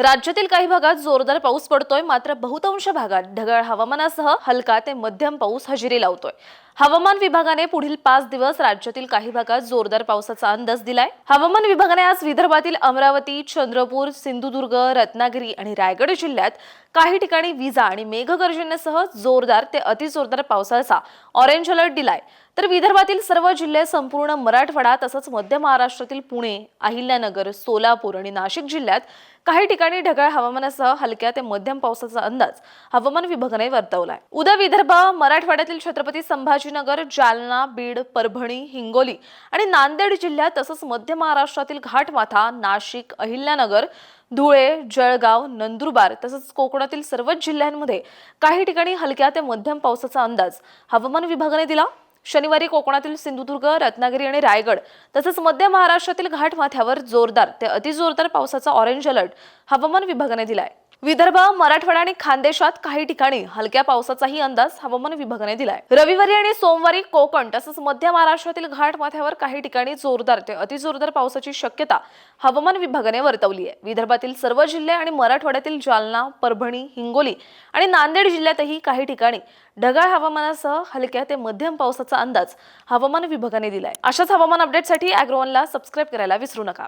राज्यातील काही भागात जोरदार पाऊस पडतोय मात्र बहुतांश भागात ढगाळ हवामानासह हलका ते मध्यम पाऊस हजेरी लावतोय. हवामान विभागाने पुढील पाच दिवस राज्यातील काही भागात जोरदार पावसाचा अंदाज दिलाय. हवामान विभागाने आज विदर्भातील अमरावती चंद्रपूर सिंधुदुर्ग रत्नागिरी आणि रायगड जिल्ह्यात काही ठिकाणी विजा आणि मेघगर्जनेसह जोरदार ते अतिजोरदार पावसाचा ऑरेंज अलर्ट दिलाय. तर विदर्भातील सर्व जिल्हे संपूर्ण मराठवाडा तसंच मध्य महाराष्ट्रातील पुणे अहिल्यानगर सोलापूर आणि नाशिक जिल्ह्यात काही ठिकाणी ढगाळ हवामानासह हलक्या ते मध्यम पावसाचा अंदाज हवामान विभागाने वर्तवलाय. उद्या विदर्भ मराठवाड्यातील छत्रपती संभाजी संभाजीनगर जालना बीड परभणी हिंगोली आणि नांदेड जिल्ह्यात तसंच मध्य महाराष्ट्रातील घाटमाथा नाशिक अहिल्यानगर धुळे जळगाव नंदुरबार तसंच कोकणातील सर्वच जिल्ह्यांमध्ये काही ठिकाणी हलक्या ते मध्यम पावसाचा अंदाज. हवामान विभागाने दिला. शनिवारी कोकणातील सिंधुदुर्ग रत्नागिरी आणि रायगड तसंच मध्य महाराष्ट्रातील घाटमाथ्यावर जोरदार ते अतिजोरदार पावसाचा ऑरेंज अलर्ट हवामान विभागाने दिलाय. विदर्भ मराठवाडा आणि खानदेशात काही ठिकाणी हलक्या पावसाचाही अंदाज हवामान विभागाने दिलाय. रविवारी आणि सोमवारी कोकण तसंच मध्य महाराष्ट्रातील घाटमाथ्यावर काही ठिकाणी जोरदार ते अतिजोरदार पावसाची शक्यता हवामान विभागाने वर्तवली आहे. विदर्भातील सर्व जिल्हे आणि मराठवाड्यातील जालना परभणी हिंगोली आणि नांदेड जिल्ह्यातही काही ठिकाणी ढगाळ हवामानासह हलक्या ते मध्यम पावसाचा अंदाज हवामान विभागाने दिलाय. अशाच हवामान अपडेटसाठी अॅग्रोवनला सबस्क्राईब करायला विसरू नका.